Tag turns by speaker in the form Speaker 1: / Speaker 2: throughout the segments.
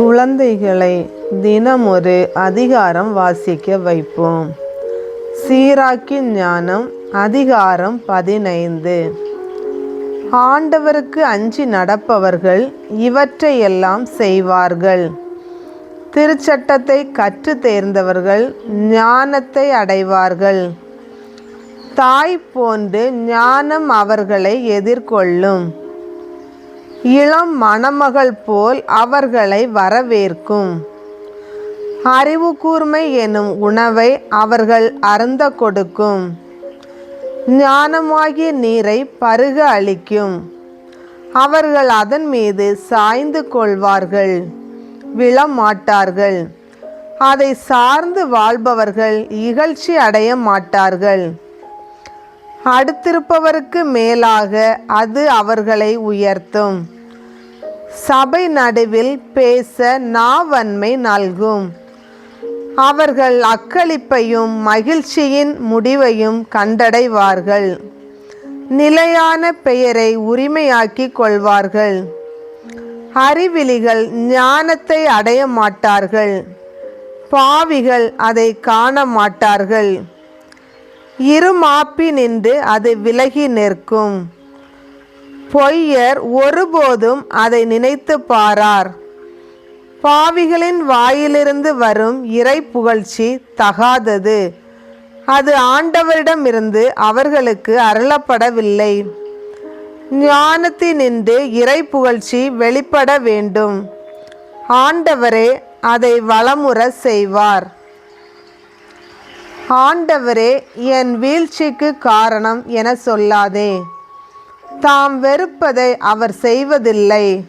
Speaker 1: குழந்தைகளை தினம் ஒரு அதிகாரம் வாசிக்க வைப்போம். சீராக்கி ஞானம் அதிகாரம் பதினைந்து. ஆண்டவருக்கு அஞ்சி நடப்பவர்கள் இவற்றையெல்லாம் செய்வார்கள். திருச்சட்டத்தை கற்று தேர்ந்தவர்கள் ஞானத்தை அடைவார்கள். தாய் போன்று ஞானம் அவர்களை எதிர்கொள்ளும். இளம் மணமகள் போல் அவர்களை வரவேற்கும். அறிவு கூர்மை எனும் உணவை அவர்கள் அருந்த கொடுக்கும். ஞானமாகிய நீரை பருக அளிக்கும். அவர்கள் அதன் மீது சாய்ந்து கொள்வார்கள் விழமாட்டார்கள். அதை சார்ந்து வாழ்பவர்கள் இகழ்ச்சி அடைய மாட்டார்கள். அடுத்திருப்பவருக்கு மேலாக அது அவர்களை உயர்த்தும். சபை நடுவில் பேச நாவன்மை நல்கும். அவர்கள் அக்களிப்பையும் மகிழ்ச்சியின் முடிவையும் கண்டடைவார்கள். நிலையான பெயரை உரிமையாக்கிக் கொள்வார்கள். அறிவிலிகள் ஞானத்தை அடைய மாட்டார்கள். பாவிகள் அதை காண மாட்டார்கள். இருமாப்பி நின்று அது விலகி நிற்கும். பொய்யர் ஒருபோதும் அதை நினைத்து பாரார். பாவிகளின் வாயிலிருந்து வரும் இறை புகழ்ச்சி தகாதது. அது ஆண்டவரிடமிருந்து அவர்களுக்கு அருளப்படவில்லை. ஞானத்தினின்று இறை புகழ்ச்சி வெளிப்பட வேண்டும். ஆண்டவரே அதை வளமுற செய்வார். ஆண்டவரே என் வீழ்ச்சிக்கு காரணம் என சொல்லாதே. தாம் வெறுப்பதை அவர் செய்வதில்லை.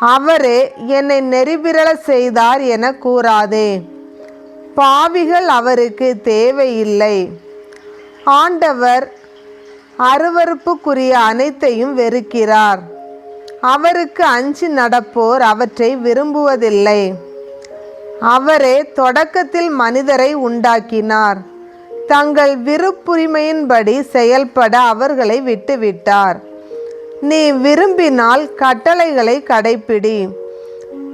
Speaker 1: அவரே என்னை நெறிபிரள செய்தார் என கூறாதே. பாவிகள் அவருக்கு தேவையில்லை. ஆண்டவர் அருவருப்புக்குரிய அனைத்தையும் வெறுக்கிறார். அவருக்கு அஞ்சு நடப்போர் அவற்றை விரும்புவதில்லை. அவரே தொடக்கத்தில் மனிதரை உண்டாக்கினார். தங்கள் விருப்புரிமையின்படி செயல்பட அவர்களை விட்டுவிட்டார். நீ விரும்பினால் கட்டளைகளை கடைப்பிடி.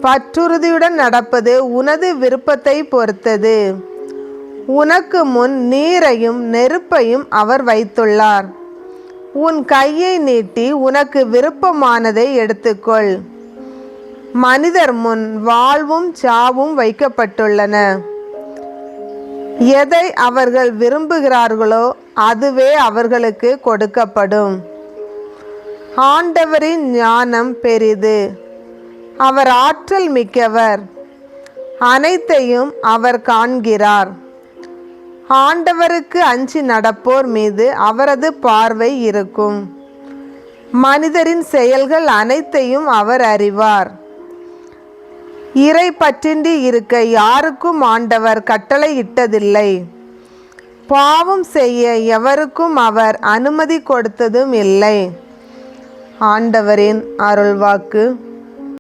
Speaker 1: பற்றுறுதியுடன் நடப்பது உனது விருப்பத்தை பொறுத்தது. உனக்கு முன் நீரையும் நெருப்பையும் அவர் வைத்துள்ளார். உன் கையை நீட்டி உனக்கு விருப்பமானதை எடுத்துக்கொள். மனிதர் முன் வாழ்வும் சாவும் வைக்கப்பட்டுள்ளன. எதை அவர்கள் விரும்புகிறார்களோ அதுவே அவர்களுக்கு கொடுக்கப்படும். ஆண்டவரின் ஞானம் பெரிது. அவர் ஆற்றல் மிக்கவர். அனைத்தையும் அவர் காண்கிறார். ஆண்டவருக்கு அஞ்சி நடப்போர் மீது அவரது பார்வை இருக்கும். மனிதரின் செயல்கள் அனைத்தையும் அவர் அறிவார். இறை பற்றின்றி இருக்க யாருக்கும் ஆண்டவர் கட்டளையிட்டதில்லை. பாவம் செய்ய எவருக்கும் அவர் அனுமதி கொடுத்ததும் இல்லை. ஆண்டவரின் அருள்வாக்கு